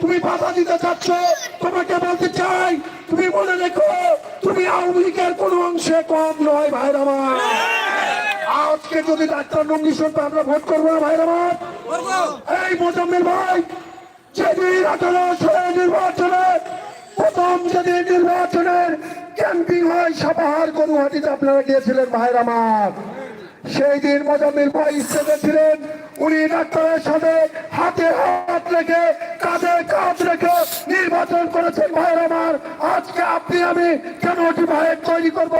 তুমি বাধা দিতে চাচ্ছ, তোমাকে বলতে চাই, তুমি মনে রেখো, তুমি আওয়ামী কোনো অংশে কম নয় ভাইর আমার। আজকে যদি ডাক্তার নন্দীশ্বর আমরা ভোট করব না ভাইর আমার? এই মোজাম্মেল ভাই, যেদিন আঠারো নির্বাচনে, প্রথম যেদিন নির্বাচনের ক্যাম্পিং হয় সাপাহার গরুহাটিতে আপনারা গিয়েছিলেন ভাইর আমার। সেই দিন মোজাম্মিল ভাই স্টেজে ছিলেন, উনি ডাক্তারের সাথে হাতে হাত রেখে কাঁধে কাঁধ রেখে নির্বাচন করেছেন ভাইয়ের আমার। আজকে আপনি, আমি কেন ভাইয়ের তৈরি করব?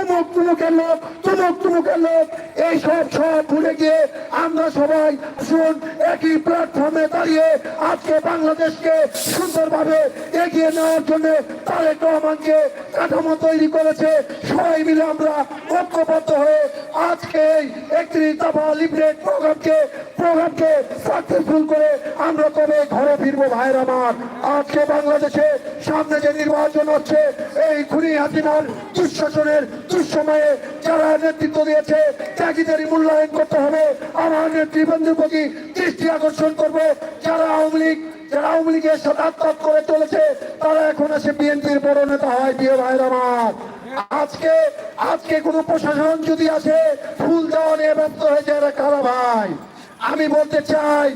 উমুক তুমুকের লোক, তুমুক তুমুকের লোক। এই সব ভুলে গিয়ে আমরা সবাই শুন একই প্ল্যাটফর্মে দাঁড়িয়ে আজকে বাংলাদেশকে সুন্দরভাবে এগিয়ে নেওয়ার জন্য তারেক রহমানকে কাঠামো তৈরি করেছে। সবাই মিলে আমরা ঐক্যবদ্ধ হয়ে আজকে এই একত্রিশ দফা লিফলেট প্রোগ্রামকে প্রোগ্রামকে সাকসেসফুল করে আমরা তবে ঘরে ফিরবো ভাইয়ের আমার। আজকে বাংলাদেশে সামনে যে নির্বাচন হচ্ছে, এই খুনি হাসিনার দুঃশাসনের দুঃসময়ে যারা নেতৃত্ব দিয়েছে ত্যাগীদেরই মূল্যায়ন করতে হবে। আমার নেতৃবৃন্দের প্রতি দৃষ্টি আকর্ষণ করব। যারা আওয়ামী লীগ, যারা আওয়ামী লীগের সাথে করে চলেছে, তারা এখন এসে বিএনপির বড় নেতা হয়, প্রিয় ভাইয়ের আমার। আজকে আজকে কোনো প্রশাসন যদি আসে ফুল দেওয়া নিয়ে ব্যস্ত হয়েছে এরা কারা ভাই? আমি বলতে চাই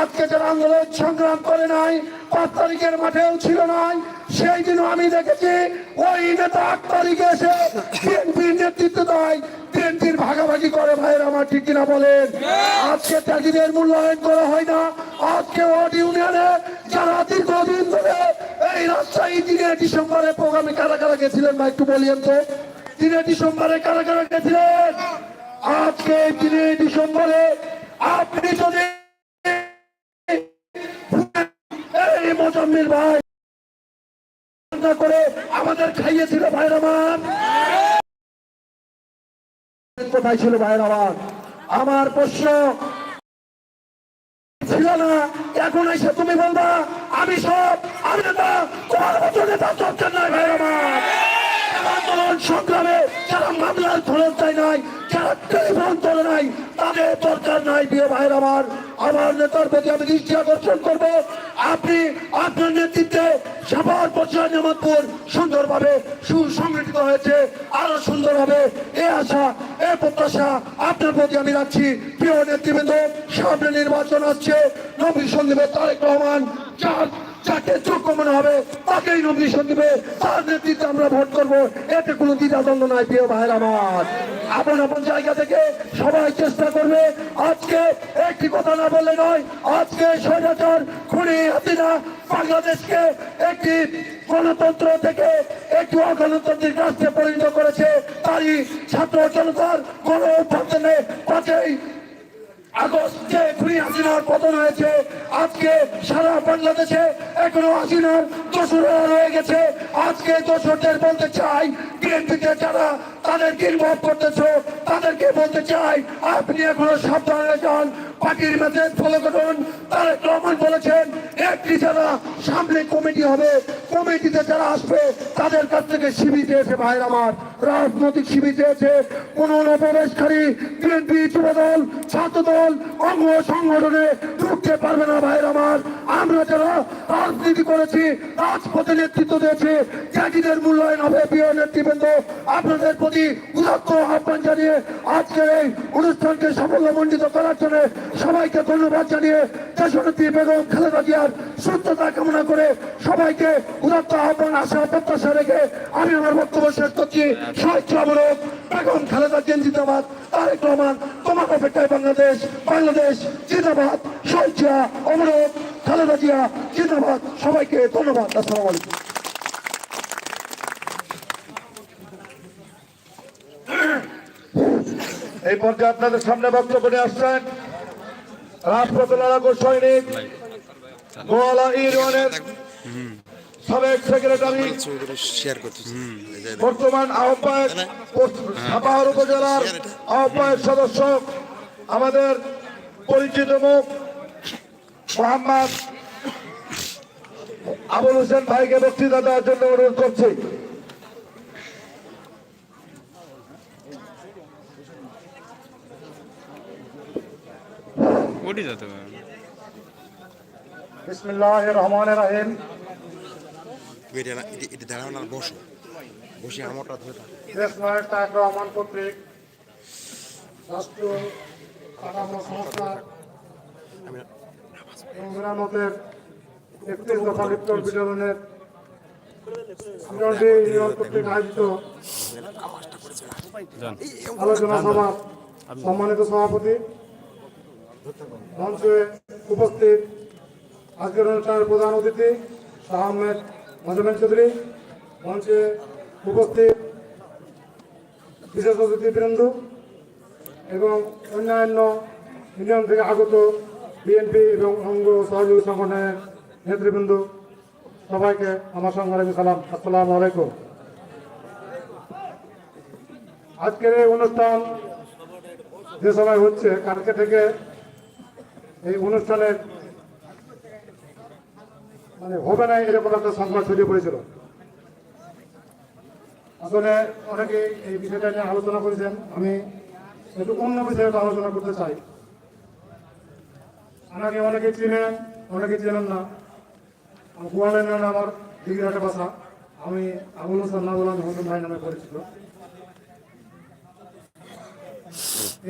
আজকে যারা আন্দোলন সংগ্রাম করে নাই, পাঁচ তারিখের মাঠেও ছিল নাই, সেই দিনও আমি দেখেছি, ওই নেতা আট তারিখে এসে বিএনপির নেতৃত্ব দেয়, বিএনপির ভাগাভাগি করে ভাইয়ের আমার ঠিক কিনা বলেন। আজকে ত্যাগীদের মূল্যায়ন করা হয় না, আজকে ওয়ার্ড ইউনিয়নে যারা দীর্ঘদিন ধরে এই রাজশাহী দিনে ডিসেম্বরে প্রোগ্রামে কারা কারা গেছিলেন ভাই একটু বলিয়েন তো? দিনে ডিসেম্বরে কারা কারা গেছিলেন? আজকে দিনে ডিসেম্বরে আপনি যদি মোজাম্মিল ভাই। করে আমাদের খাইয়েছিল ভাইয়ের আমার কোথায় ছিল ভাইয়ের আমার আমার প্রশ্ন ছিল না। এখন এসে তুমি বলবা, আমি সব, আমি তোমার মতো নেতা চলছেন না ভাই আমার আন্দোলন সংগ্রামে যারা মামলার ধরন চাই নাই, যারা টেলিফোন তোলে নাই, তাদের দরকার নাই বিয়ে ভাইয়ের আমার। আমার নেতার প্রতি আমি দৃষ্টি আকর্ষণ করব। আপনি আপনার নেতৃত্বে সাভার পশ্চিম জামাতপুর সুন্দরভাবে সুসংগঠিত হয়েছে। আরও সুন্দর হবে এ আশা, এ প্রত্যাশা আপনার প্রতি আমি রাখছি। প্রিয় নেতৃবৃন্দ, সামনে নির্বাচন আসছে। নবী সন্দীপের তারেক রহমান। যার, যাকে যোগ্য মনে হবে, তাকেই নমিনেশন দিবে। তার নেতৃত্বে আমরা ভোট করব। এতে কোনো দ্বিধাদ্বন্দ্ব নাই, প্রিয় ভাইয়ের আমার? আপন আপন জায়গা থেকে সবাই চেষ্টা করবে। আজকে একটি কথা না বললে নয়, আজকে স্বৈরাচার খুনি হাতিরা বাংলাদেশকে একটি গণতন্ত্র থেকে একটি অগণতান্ত্রিক রাষ্ট্রে পরিণত করেছে। তারই ছাত্র জনতার গণ অভ্যর্থনে পাঁচই আগস্টে হাসিনার পতন হয়েছে, আজকে সারা বাংলাদেশে এখনও হাসিনার রয়ে গেছে। আজকে দোসরদের বলতে চাই, বিএনপিতে যারা করতেছ, তাদেরকে বলতে চাই, আপনি এখনও সাবধানে যান, পার্টির মেসেজ ফলো করুন। তারেক রহমান বলেছেন, একটি যারা সামনে কমিটি হবে, কমিটিতে যারা আসবে, তাদের কাছ থেকে শিবির চেয়েছে ভাইয়ের আমার। রাজনৈতিক শিবির চেয়েছে কোন অনুপ্রবেশকারী বিএনপি যুবদল, ছাত্রদল, অঙ্গ সংগঠনে ঢুকতে পারবে না, ভাইয়ের আমার। আমরা যারা রাজনীতি করেছি, রাজপথে নেতৃত্ব দিয়েছি ত্যাগীদের মূল্যায়ন হবে প্রিয় নেতৃবৃন্দ। আপনাদের প্রতি উদাত্ত আহ্বান জানিয়ে আজকের এই অনুষ্ঠানকে সাফল্যমণ্ডিত করার জন্য সবাইকে ধন্যবাদ জানিয়ে দেশনেত্রী বেগম খালেদা জিয়ার সুস্থতা কামনা করে সবাইকে উদাত্ত আহ্বান, আশা, প্রত্যাশা রেখে আমি আমার বক্তব্য শেষ করছি। সাহিত্য অবরোধ বেগম খালেদা জিয়া জিন্দাবাদ। তারেক রহমান, তোমার অপেক্ষায় বাংলাদেশ বাংলাদেশ জিন্দাবাদ। সাহিত্য অবরোধ খালেদা জিয়া, জিন্দাবাদ। সবাইকে ধন্যবাদ। আসসালামু আলাইকুম। এই পর্যায়ে আপনাদের সামনে বক্তব্য নিয়ে আসছেন লড়াকু সৈনিক গোয়ালা ইউনিয়নের সাবেক সেক্রেটারি। শেয়ার করতেছি বর্তমান আহ্বায়ক সাপাহার উপজেলার আহ্বায়ক সদস্য, আমাদের পরিচিত মুখ মোহাম্মদ আবুল হোসেন ভাইকে বক্তৃতা দেওয়ার জন্য অনুরোধ করছি। বিসমিল্লাহ রহমান রাহিম। বসো। বসে আমারটা ধরে কর্তৃক সংস্থা মেরামতের একত্রিশ দফা কর্তৃক আয়োজিত আলোচনা সভা সম্মানিত সভাপতি মঞ্চে উপস্থিত আজকের অনুষ্ঠানের প্রধান অতিথি শাহ আহমেদ মজমেন চৌধুরী মঞ্চে উপস্থিত বিশেষ অতিথি বৃন্দ এবং অন্যান্য ইউনিয়ন থেকে আগত বিএনপি এবং অঙ্গ সহযোগী সংগঠনের নেতৃবৃন্দ, সবাইকে আমার সংগ্রামী সালাম। আসসালামু আলাইকুম। আজকের এই অনুষ্ঠান যে সময় হচ্ছে, কালকে থেকে এই অনুষ্ঠানের মানে হবে না, এরকম একটা সংবাদ ছড়িয়ে পড়েছিল। আসলে অনেকে এই বিষয়টা নিয়ে আলোচনা করেছেন। আমি একটু অন্য বিষয়ে আলোচনা করতে চাই। আমাকে অনেকে চিনেন, অনেকে চেনেন না। কুয়ালেন আমার দিঘিরাটে বাসা। আমি আবুল হোসেন নাজুলান হোসেন ভাই নামে পরিচিত।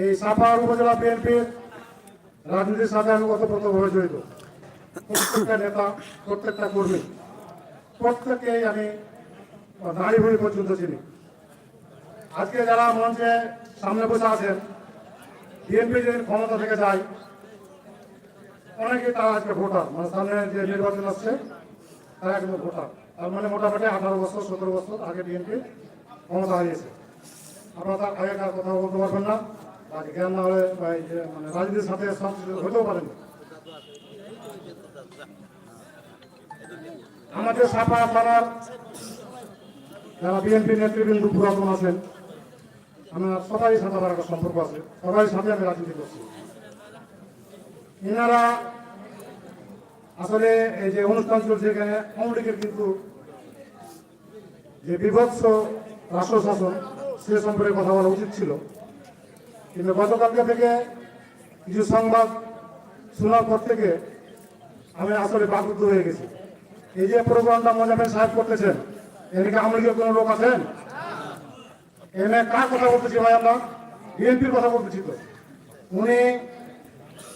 এই সাপাহার উপজেলা বিএনপির রাজনীতির সাথে আমি ওতপ্রোতভাবে জড়িত। প্রত্যেকটা নেতা, প্রত্যেকটা কর্মী প্রত্যেককেই আমি নারী ভূমি পর্যন্ত চিনি। আজকে যারা মঞ্চে সামনে বসে আছেন, বিএনপি যদি ক্ষমতা থেকে যায় অনেকে তারা আজকে ভোটার মানে সামনে যে নির্বাচন আসছে, তারা কিন্তু ভোটার। তার মানে মোটামুটি আঠারো বছর, সতেরো বছর আগে বিএনপি ক্ষমতা হারিয়েছে। আপনারা তার আগেকার কথা বলতে পারবেন না? বা জ্ঞান না হলে মানে রাজনীতির সাথে সংশ্লিষ্ট হতেও পারেন আমাদের সাপা থানার যারা বিএনপি নেতৃবৃন্দ পুরাতন আছেন, আমার সবাই সাথে আমার একটা সম্পর্ক আছে। সবাই সাথে আমি রাজনীতি করছি। এনারা আসলে এই যে অনুষ্ঠান চলছে এখানে আওয়ামী লীগের কিন্তু যে বিভৎস রাষ্ট্র শাসন, সে সম্পর্কে কথা বলা উচিত ছিল। কিন্তু গতকালকে থেকে কিছু সংবাদ শোনার পর থেকে আমি আসলে বাকরুদ্ধ হয়ে গেছি। এই যে প্রোগ্রামটা মোজামের সাহেব করতেছেন এদিকে আওয়ামী লীগের কোনো লোক আছেন? এখানে কার কথা বলতেছি ভাই আমরা? বিএনপির কথা বলতেছি তো। উনি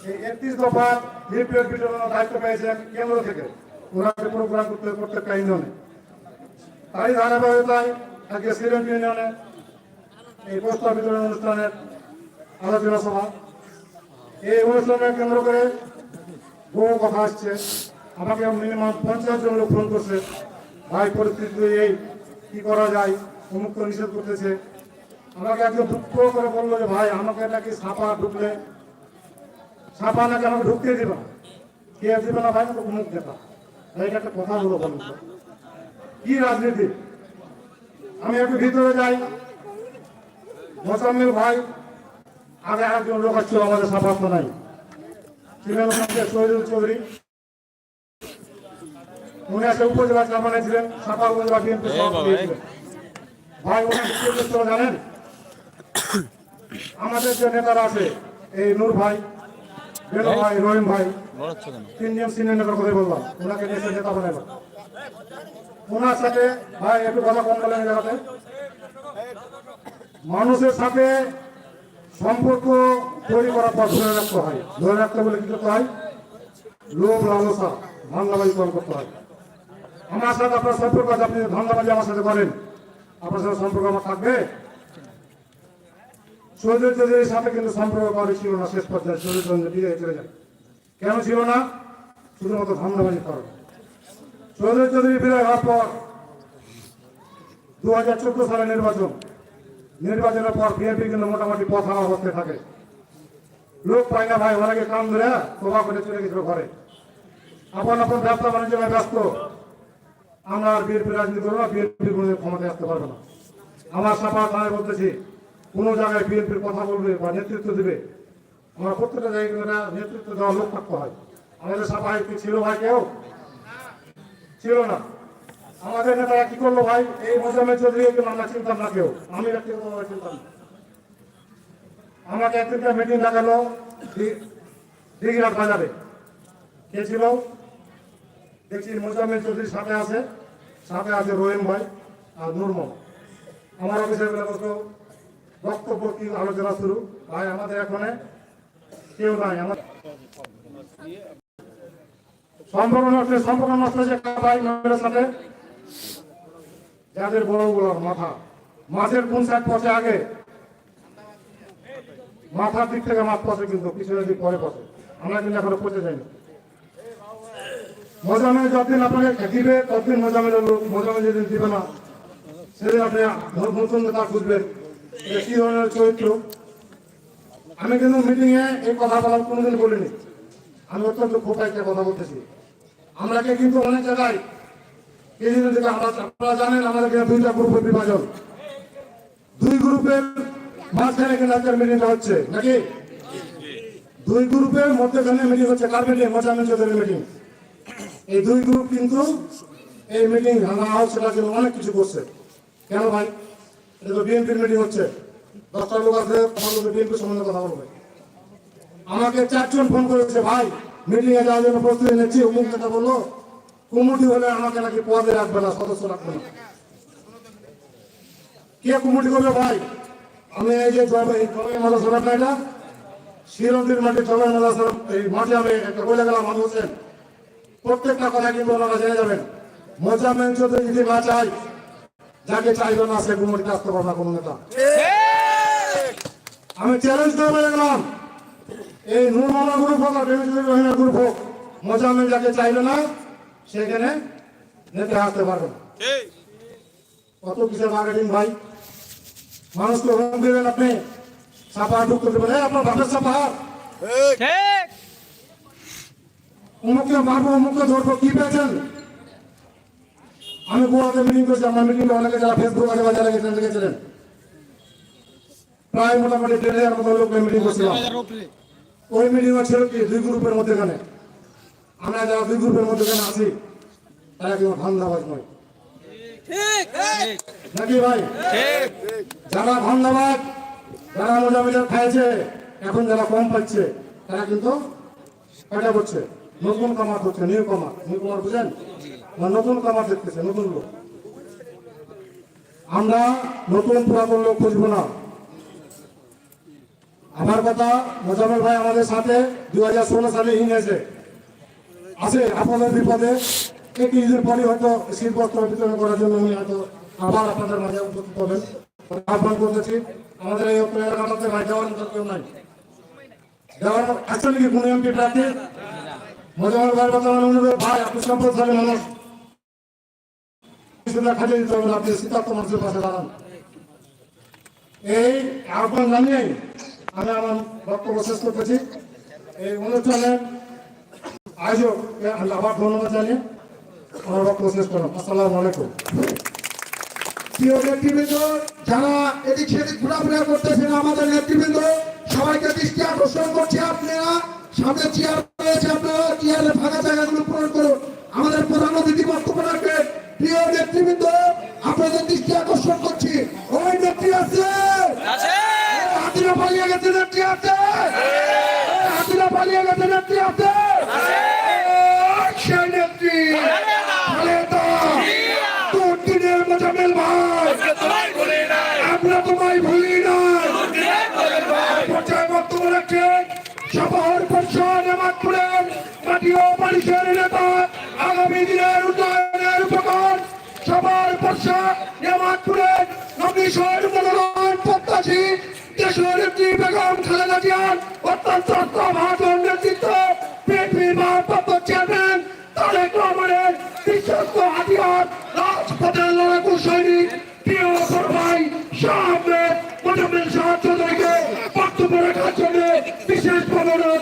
এই একত্রিশ দফা লিফলেট বিতরণের দায়িত্ব পেয়েছেন কেন্দ্র থেকে ওনাকে প্রোগ্রাম করতে প্রত্যেকটা ইউনিয়নে তাই ধারাবাহিকতায় আজকে সিলেট ইউনিয়নে এই প্রস্তাব বিতরণ অনুষ্ঠানের আলোচনা সভা। এই অনুষ্ঠানকে কেন্দ্র করে বহু কথা আসছে। আমাকে মিনিমাম পঞ্চাশ জন লোক ফোন করছে, ভাই, পরিস্থিতি এই, কি করা যায়? উন্মুক্ত নিষেধ করতেছে। আমাকে একজন দুঃখ করে বলল যে, ভাই, আমাকে নাকি সাপা ঢুকলে সাপা নাকি আমাকে ঢুকতে দিবে। কে দিবে না ভাই? আমাকে মুখ দেখা এটা একটা কথা বলো বলুন কি রাজনীতি? আমি একটু ভিতরে যাই। মোসাম্মিল ভাই আগে একজন লোক ছিল আমাদের সাপা নাই ছিলেন ওখানে শহীদুল চৌধুরী। উনি একটা উপজেলা চেয়ারম্যানে ছিলেন সাপা উপজেলা বিএনপি ভাই ওনাকে কি জানেন? আমাদের যে নেতারা আছে এই নূর ভাই বেলো ভাই রহিম ভাই। তিনজন সিনিয়র নেতার কথাই বললাম। ওনাকে নেতা বানাইলাম ওনার সাথে ভাই একটু কথা কম বলেন জায়গাতে। মানুষের সাথে সম্পর্ক তৈরি করার পর ধরে রাখতে হয়। ধরে রাখতে বলে কি করতে হয়? লোভ লালসা ধান্দাবাজি কম করতে হয়। আমার সাথে আপনার সম্পর্ক আছে আপনি ধান্দাবাজি আমার সাথে করেন। আপনার সাথে সম্পর্ক আমার থাকবে? সৌদির চৌধুরীর সাথে কিন্তু সম্পর্ক কারও ছিল না শেষ পর্যায়ে সৌদির চৌধুরী বিদায় চলে যায় কেন ছিল না? শুধুমাত্র ধান্দাবাজি কারণ সৌদির চৌধুরী বিদায় হওয়ার পর দু হাজার চোদ্দ সালে নির্বাচন। নির্বাচনের পর বিএনপি কিন্তু মোটামুটি পথা অবস্থায় থাকে। লোক পায় না ভাই অনেকে কাম ধরে তোবা করে চলে গেছিল ঘরে। আপন আপন ব্যবসা বাণিজ্য ব্যস্ত। আমরা আর বিএনপি রাজনীতি করব বিএনপি কোনো ক্ষমতায় আসতে পারবে না। আমার সাপা থানায় বলতেছি কোনো জায়গায় বিএনপির কথা বলবে বা নেতৃত্ব দেবে, আমরা প্রত্যেকটা জায়গায় নেতৃত্ব দেওয়ার লোক থাকতে হয়। আমাদের সাপায় কি ছিল ভাই কেউ? ছিল না। আমাদের নেতারা কি করল ভাই? এই মোজামের চৌধুরী কিন্তু আমরা চিনতাম না কেউ। আমি ব্যক্তিগতভাবে চিনতাম আমাকে একদিনকার মিটিং দি- দিঘিরাট বাজারে। কে ছিল? দেখছি মোজামিল চৌধুরী সাথে আছে। সাথে আছে রহিম ভাই আর নুরমন আমার অফিসের বেলা বক্তব্য কি আলোচনা শুরু। ভাই, আমাদের এখানে কেউ নাই। আমার সম্পর্ক নষ্ট সম্পর্ক নষ্ট হয়েছে ভাই নবের সাথে। যাদের বড় বড় মাথা। মাছের কোন সাইড পচে আগে? মাথার দিক থেকে মাছ পচে কিন্তু, পিছনের দিক পরে পচে। আমরা কিন্তু এখনও পচে যাইনি। মজামে যতদিন আপনাকে দিবে, ততদিন মজামের লোক মজামে যেদিন দিবে না, সেদিন আপনি নতুন নেতা খুঁজবেন। কি ধরনের চরিত্র। আমি কিন্তু মিটিং এ এই কথা বলা কোনোদিন বলিনি। আমি অত্যন্ত খোটা একটা কথা বলতেছি। আমরাকে কিন্তু অনেক জায়গায় দিনের থেকে আপনারা জানেন আমাদের দুইটা গ্রুপের বিভাজন। দুই গ্রুপের মাঝখানে কিন্তু আজকের মিটিংটা হচ্ছে, নাকি? দুই গ্রুপের মধ্যখানে মিটিং হচ্ছে কার মিটিং মজামিন চৌধুরীর মিটিং এই দুই গ্রুপ কিন্তু এই মিটিং ভাঙা হোক সেটার জন্য অনেক কিছু করছে। কেন ভাই? এটা বিএনপির মিটিং হচ্ছে। দশটা লোক আছে তখন বিএনপি সম্বন্ধে কথা বলবে। আমাকে চারজন ফোন করেছে, ভাই মিটিং এ যাওয়ার জন্য প্রস্তুতি নিচ্ছি। অমুক কথা বলল। কুমুটি হলে আমাকে নাকি পদে রাখবে না, সদস্য রাখবে না। কে কুমুটি করবে, ভাই? আমি এই যে জবে এই জবে মাদ্রাসা এটা। শিরন্দির মাঠে জবে মাদ্রাসা এই মাঠে আমি একটা বলে গেলাম হোসেন প্রত্যেকটা কথা কিন্তু ওনারা জেনে যাবেন। মোজামেন চৌধুরী যদি না চাই যাকে চাইবে না সে গুমরিতে আসতে পারবে না কোনো নেতা। আমি চ্যালেঞ্জ করে বলে গেলাম এই নুরমানা গ্রুপ হোক আর গ্রুপ হোক মোজামেন যাকে চাইবে না সেখানে নেতা আসতে পারবে কত কিসের মার্কেটিং ভাই? মানুষকে হোম দেবেন আপনি সাপা ঢুকতে দেবেন এই আপনার বাপের সাপা অমুককে মারবো অমুককে ধরবো কি পেয়েছেন? আমি গোয়াতে মিটিং করছি, আমার মিটিংটা অনেকে যারা ফেসবুক আগে বা যারা গেছিলেন। দেখেছিলেন প্রায় মোটামুটি দেড় হাজার মতো লোক মিটিং করছিলাম। ওই মিটিং ছিল কি, দুই গ্রুপের মধ্যেখানে। আমরা যারা দুই গ্রুপের মধ্যেখানে আছি, তারা কিন্তু ধান্দাবাজ নয়। নাকি ভাই? যারা ধান্দাবাজ যারা মোজামিজার খাইছে, এখন যারা কম পাচ্ছে, তারা কিন্তু এটা করছে? নতুন কামার হচ্ছে নিউ কামার নিউ কামার বুঝেন? নতুন কামার দেখতেছে, নতুন লোক। আমরা নতুন পুরাতন লোক খুঁজবো না। আমার কথা মোজামেল ভাই আমাদের সাথে দু হাজার ষোলো সালে ইংরেজে। আছে, আপনাদের বিপদে ঈদের পরে হয়তো শীতবস্ত্র বিতরণ করার জন্য উনি হয়তো আবার আপনাদের মাঝে উপস্থিত হবেন। আহ্বান করতেছি, আমাদের এই এলাকাটাতে ভাই দেওয়ার মতো কেউ নাই। দেওয়ার আসলে কি কোনো এমপি প্রার্থী? মোজামেল ভাইয়ের কথা ভাই, আপনি সম্প্রদায়ের মানুষ। এই আহ্বান জানিয়ে আমি আমার বক্তব্য শেষ করতেছি। এই অনুষ্ঠানে আয়োজক আবার ধন্যবাদ জানিয়ে আমার বক্তব্য শেষ করলাম। আসসালামু আলাইকুম। আমাদের প্রধান অতিথি বক্তব্য রাখবেন প্রিয় নেতৃবৃন্দ আপনাদের দৃষ্টি আকর্ষণ করছি। ওই নেত্রী আছে। হাতিরা পালিয়ে গেছে নেত্রী আছে। হাতিরা পালিয়ে গেছে নেত্রী আছে। সেই নেত্রী। খালেদা মোজামেল ভাই। আমরা তোমায় ভুলি না পর্যায়ে বক্তব্য রাখছেন সভার পরিষদ আমাদপুরের মাটি ও মানুষের নেতা আগামী দিনের উন্নয়নের উপকার সবার পরিষদ আমাদপুরের নবীশ্বর মনোনয়ন প্রত্যাশী, দেশের নেত্রী বেগম খালেদা জিয়ার অত্যন্ত ভাজন নেতৃত্ব বিএনপির ভারপ্রাপ্ত চেয়ারম্যান তারেক রহমানের বিশ্বস্ত হাতিয়ার, রাজপথের লড়াকু সৈনিক, প্রিয় ভাই শাহ বিশেষভাবে অনুরোধ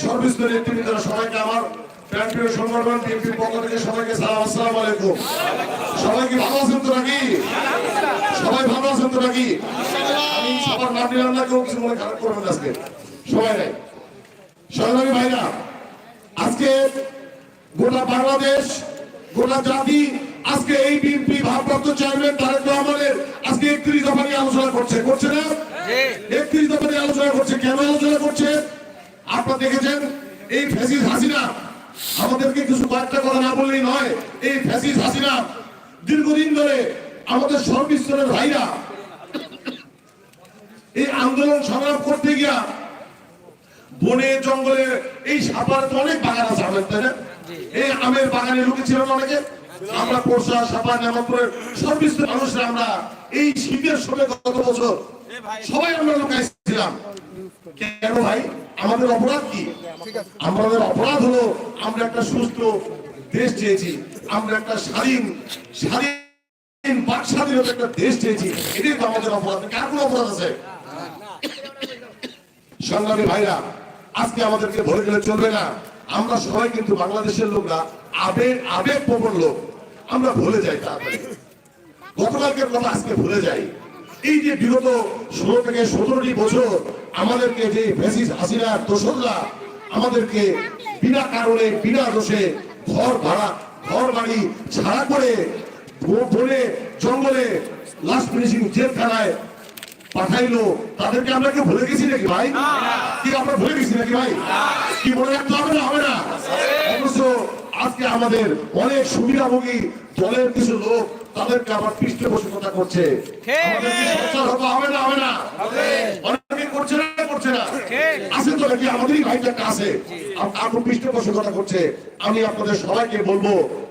শিলিগুড়ি নেতৃবৃন্দ সবাইকে আমার প্রান্তীয় সংগঠন বিএনপির পক্ষ থেকে সবাইকে সালাম আসসালামু আলাইকুম। সবাই কি ভালো আছেন তো নাকি? সবাই ভালো আছেন তো নাকি? আমি সবার নাম নিলাম না কেউ কিছু মনে খারাপ করবেন আজকে। সবাই নাই। সংগ্রামী ভাইরা আজকে গোটা বাংলাদেশ গোটা জাতি আজকে এই বিএনপি ভারপ্রাপ্ত চেয়ারম্যান তারেক রহমানের আজকে একত্রিশ দফা নিয়ে আলোচনা করছে। করছে না? একত্রিশ দফা নিয়ে আলোচনা করছে। কেন আলোচনা করছে? আপনারা দেখেছেন এই ফ্যাসিস হাসিনা আমাদেরকে কিছু কয়েকটা কথা না বললেই নয় এই ফ্যাসিস হাসিনা দীর্ঘদিন ধরে আমাদের সর্বস্তরের ভাইরা এই আন্দোলন সংগ্রাম করতে গিয়া বনে জঙ্গলে এই সাপার তো অনেক বাগান আছে আমের তাই না? এই আমের বাগানে লুকিয়েছিল অনেকে? আমরা পোষা সাপা নেমাপুরের সর্বস্তর মানুষরা আমরা এই শীতের সময় গত বছর সবাই আমরা লুকাইছিলাম। কেন ভাই? আমাদের অপরাধ কি? আমাদের অপরাধ হলো আমরা একটা সুস্থ দেশ চেয়েছি, আমরা একটা স্বাধীন স্বাধীন, বাক স্বাধীনতা একটা দেশ চেয়েছি। এটাই তো আমাদের অপরাধ। কার কোনো অপরাধ আছে? সংগ্রামী ভাইরা, আজকে আমাদেরকে ভরে গেলে চলবে না। আমরা সবাই কিন্তু বাংলাদেশের লোকরা আবেগ আবেগ প্রবণ লোক। আমরা ভুলে যাই তাড়াতাড়ি। গতকালকের কথা আজকে ভুলে যাই। এই যে বিগত ষোলো থেকে সতেরোটি বছর আমাদেরকে যে ফেসিস হাসিনার দোসররা আমাদেরকে বিনা কারণে বিনা দোষে ঘর ভাড়া ঘর বাড়ি ছাড়া করে বনে জঙ্গলে লাস্ট ফিনিশিং জেলখানায় পাঠাইলো। তাদেরকে আমরা কি ভুলে গেছি নাকি ভাই? কি আমরা ভুলে গেছি নাকি ভাই? কি মনে রাখতে হবে না? হবে না। অবশ্য আজকে আমাদের অনেক সুবিধাভোগী দলের কিছু লোক তাদেরকে আবার পৃষ্ঠপোষকতা করছে আমাদের কি সচ্ছল হতে হবে না হবে না? অনেকে করছে না করছে না? আছে তো নাকি? আমাদেরই ভাইটা আছে। আপনার পৃষ্ঠপোষকতা করছে আমি আপনাদের সবাইকে বলব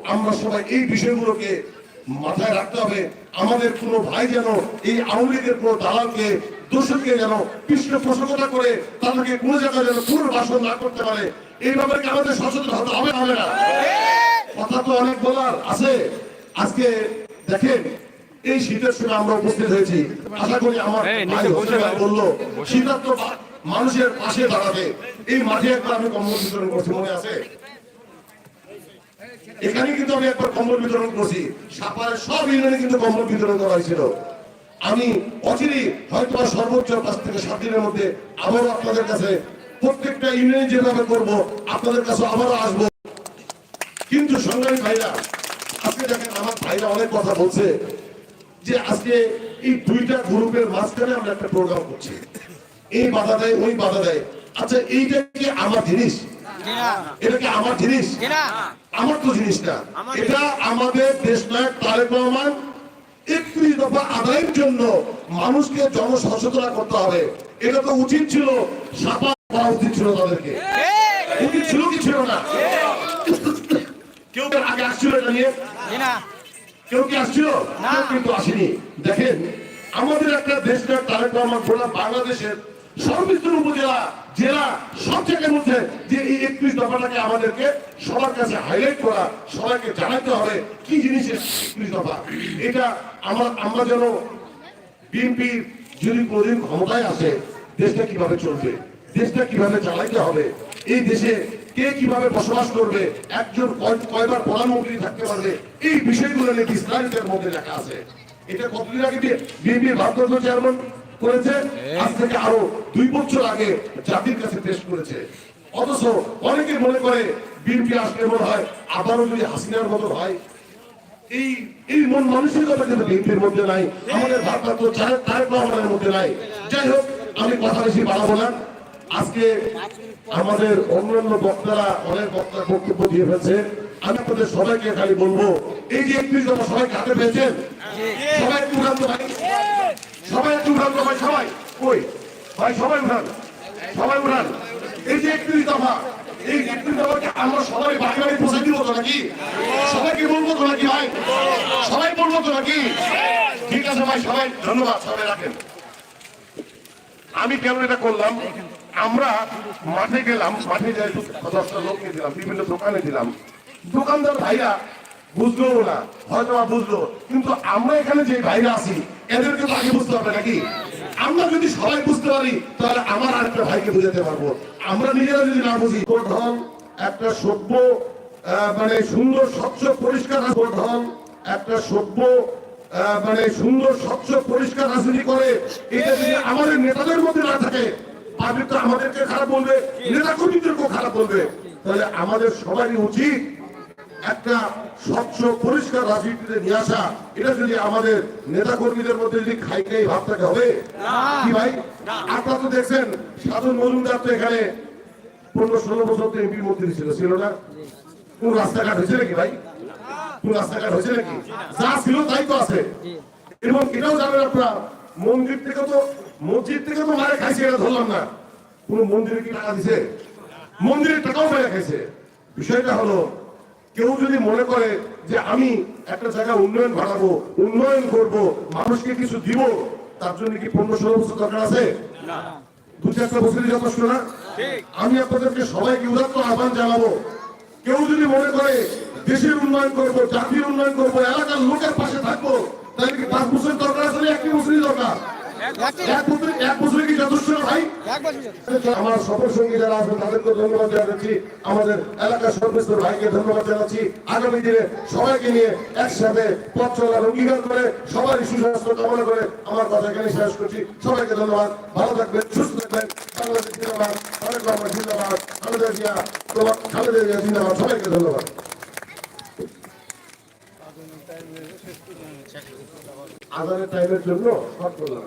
আমরা সবাই এই বিষয়গুলোকে মাথায় রাখতে হবে। আমাদের কোনো ভাই যেন এই আওয়ামী লীগের কোনো দালালকে দোষকে যেন পৃষ্ঠপোষকতা করে তাদেরকে কোনো জায়গায় যেন পুনর্বাসন না করতে পারে এই ব্যাপারে কি আমাদের সচেতন হতে হবে হবে না? কথা তো অনেক বলার আছে। আজকে দেখেন এই শীতের সময় আমরা উপস্থিত হয়েছি। আশা করি আমার বলল শীতার্থ মানুষের পাশে দাঁড়াবে। এই মাঠে একবার আমি কম্বল বিতরণ করছি মনে আছে? এখানে কিন্তু আমি একবার কম্বল বিতরণ করছি। সব ইউনিয়নে কিন্তু কম্বল বিতরণ করা হয়েছিল। আমি অচিরেই হয়তো সর্বোচ্চ পাঁচ থেকে সাত দিনের মধ্যে আবারও আপনাদের কাছে প্রত্যেকটা ইউনিয়নে যেভাবে করব আপনাদের কাছে আবারও আসব। কিন্তু সংগ্রামী ভাইরা আজকে দেখেন, আমার ভাইরা অনেক কথা বলছে যে আজকে এই দুইটা গ্রুপের মাঝখানে আমরা একটা প্রোগ্রাম করছি। এই বাধা দেয়, ওই বাধা দেয়। আচ্ছা এইটা কি আমার জিনিস? আদায়ের জন্য মানুষকে করতে হবে। এটা তো উচিত ছিল, সাপা করা উচিত ছিল তাদেরকে। উচিত ছিল কি ছিল না? কেউ কি আগে আসছিল এটা নিয়ে? কেউ কি আসছিল? কিন্তু আসেনি। দেখেন আমাদের একটা দেশটা তারেক রহমান গোটা বাংলাদেশের সর্বস্তর উপজেলা জেলা সব জায়গার মধ্যে যে এই একত্রিশ দফাটাকে আমাদেরকে সবার কাছে হাইলাইট করা সবাইকে জানাতে হবে কি জিনিস একত্রিশ দফা? এটা আমরা আমরা যেন বিএনপি যদি কোনদিন ক্ষমতায় আসে দেশটা কীভাবে চলবে? দেশটা কীভাবে চালাইতে হবে? এই দেশে কে কীভাবে বসবাস করবে? একজন কয়বার প্রধানমন্ত্রী থাকতে পারবে? এই বিষয়গুলো নিয়ে বিস্তারিতের মধ্যে লেখা আছে। এটা কতদিন আগে বিএনপি ভারপ্রাপ্ত চেয়ারম্যান করেছে? আজ থেকে আরও দুই বছর আগে জাতির কাছে পেশ করেছে। অথচ অনেকে মনে করে বিএনপি আসলে মনে হয় আবারও যদি হাসিনার মতো হয়। এই এই মন মানসিকতা কিন্তু বিএনপির মধ্যে নাই আমাদের ভারপ্রাপ্ত তারেক রহমানের মধ্যে নাই। যাই হোক আমি কথা বেশি বাড়াবো না। আজকে আমাদের অন্যান্য বক্তারা অনেক বক্তার বক্তব্য দিয়ে ফেলছে। আমি আপনাদের সবাইকে খালি বলব, এই যে একত্রিশ দফা সবাই হাতে পেয়েছেন? সবাই একটু উঠান তো ভাই। সবাই একটু উঠান তো ভাই, সবাই। কই? ভাই, সবাই উঠান। সবাই উঠান। এই যে একত্রিশ দফা, এই একত্রিশ দফাকে আমরা সবাই বাড়ি বাড়ি পৌঁছে দিব তো নাকি? সবাইকে বলব তো নাকি ভাই? সবাই বলব তো নাকি? ঠিক আছে ভাই, সবাই ধন্যবাদ, সবাই রাখেন। আমি কেন এটা করলাম? আমরা মাঠে গেলাম, মাঠে যাই দশটা লোককে দিলাম, বিভিন্ন দোকানে দিলাম। দোকানদার ভাইরা বুঝলো না হয়তো বুঝলো, কিন্তু আমরা এখানে যে ভাইরা আছি, এদেরকে তো আগে বুঝতে হবে নাকি? আমরা যদি সবাই বুঝতে পারি, তাহলে আমার আরেকটা ভাইকে বুঝাতে পারব। আমরা নিজেরা যদি না বুঝি প্রধান একটা সভ্য মানে সুন্দর, স্বচ্ছ, পরিষ্কার প্রধান একটা সভ্য মানে সুন্দর, স্বচ্ছ, পরিষ্কার রাজনীতি করে, এটা যদি আমাদের নেতাদের মধ্যে না থাকে পাবলিক তো আমাদেরকে খারাপ বলবে নেতা কর্মীদেরকেও খারাপ বলবে। তাহলে আমাদের সবারই উচিত একটা স্বচ্ছ পরিষ্কার রাজনীতিতে নিয়ে আসা। এটা যদি আমাদের নেতা কর্মীদের মধ্যে যদি খাই খাই ভাব থাকে হবে? কি ভাই? আপনারা তো দেখছেন সাধন মজুমদার তো এখানে পনেরো ষোলো বছর তো এমপি মন্ত্রী ছিল ছিল না? কোন রাস্তাঘাট হয়েছে নাকি ভাই? কোন রাস্তাঘাট হয়েছে নাকি? যা ছিল তাই তো আছে। এবং এটাও জানেন আপনারা মন্দির থেকে তো মসজিদ থেকে তো মারে খাইছে এটা ধরলাম না। কোন মন্দিরে কি টাকা দিছে? মন্দিরের টাকাও মেরে খাইছে। বিষয়টা হলো কেউ যদি মনে করে যে আমি একটা জায়গা উন্নয়ন ঘটাবো উন্নয়ন করব মানুষকে কিছু দিব তার জন্য কি পনেরো ষোলো বছর দরকার আছে? দু চারটা বছরই যথেষ্ট না? আমি আপনাদেরকে সবাইকে উদাত্ত আহ্বান জানাব কেউ যদি মনে করে দেশের উন্নয়ন করব জাতির উন্নয়ন করব এলাকার লোকের পাশে থাকব তাহলে কি পাঁচ বছর দরকার আছে না একটি বছরই দরকার? সবাইকে নিয়ে একসাথে অঙ্গীকার করে, সবারই সুস্বাস্থ্য কামনা করে আমার কথা এখানে শেষ করছি। সবাইকে ধন্যবাদ। ভালো থাকবেন, সুস্থ থাকবেন। বাংলাদেশ জিন্দাবাদ অনেক সবাইকে ধন্যবাদ। আদানের টাইমের জন্য শর্ট করলাম।